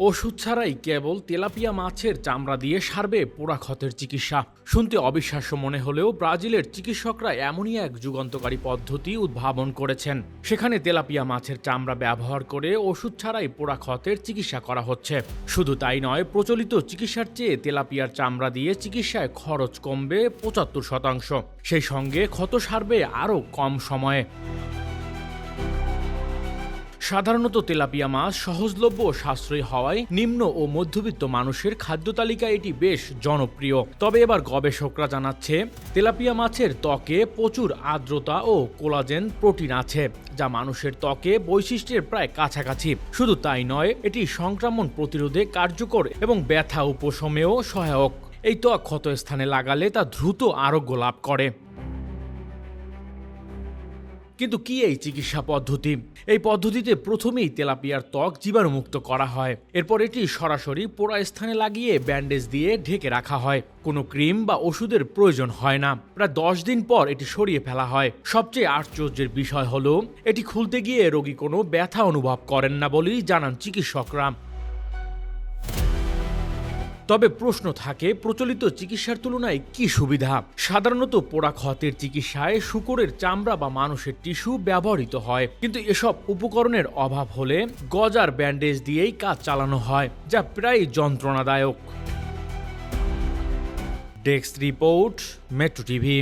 ওষুধ ছাড়াই কেবল তেলাপিয়া মাছের চামড়া দিয়ে সারবে পোড়া ক্ষতের চিকিৎসা। শুনতে অবিশ্বাস্য মনে হলেও ব্রাজিলের চিকিৎসকরা এমনই এক যুগান্তকারী পদ্ধতি উদ্ভাবন করেছেন। সেখানে তেলাপিয়া মাছের চামড়া ব্যবহার করে ওষুধ ছাড়াই পোড়া ক্ষতের চিকিৎসা করা হচ্ছে। শুধু তাই নয়, প্রচলিত চিকিৎসার চেয়ে তেলাপিয়ার চামড়া দিয়ে চিকিৎসায় খরচ কমবে পঁচাত্তর শতাংশ। সেই সঙ্গে ক্ষত সারবে আরও কম সময়ে। সাধারণত তেলাপিয়া মাছ সহজলভ্য ও সাশ্রয়ী হওয়ায় নিম্ন ও মধ্যবিত্ত মানুষের খাদ্য তালিকায় এটি বেশ জনপ্রিয়। তবে এবার গবেষকরা জানাচ্ছে, তেলাপিয়া মাছের ত্বকে প্রচুর আর্দ্রতা ও কোলাজেন প্রোটিন আছে, যা মানুষের ত্বকে বৈশিষ্ট্যের প্রায় কাছাকাছি। শুধু তাই নয়, এটি সংক্রমণ প্রতিরোধে কার্যকর এবং ব্যথা উপশমেও সহায়ক। এই ত্বক ক্ষত স্থানে লাগালে তা দ্রুত আরোগ্য লাভ করে। কিন্তু কি এই চিকিৎসা পদ্ধতি? এই পদ্ধতিতে প্রথমেই তেলাপিয়ার ত্বক জীবাণুমুক্ত করা হয়। এরপর এটি সরাসরি পোড়া স্থানে লাগিয়ে ব্যান্ডেজ দিয়ে ঢেকে রাখা হয়। কোনো ক্রিম বা ওষুধের প্রয়োজন হয় না। প্রায় দশ দিন পর এটি সরিয়ে ফেলা হয়। সবচেয়ে আশ্চর্যের বিষয় হলো, এটি খুলতে গিয়ে রোগী কোনো ব্যথা অনুভব করেন না বলেই জানান চিকিৎসকরা। তবে প্রশ্ন থাকে, প্রচলিত চিকিৎসার তুলনায় কি সুবিধা? সাধারণত পোড়া ক্ষতের চিকিৎসায় শুকরের চামড়া বা মানুষের টিস্যু ব্যবহৃত হয়। কিন্তু এসব উপকরণের অভাব হলে গজার ব্যান্ডেজ দিয়েই কাজ চালানো হয়, যা প্রায় যন্ত্রণাদায়ক। Desk report, metro TV.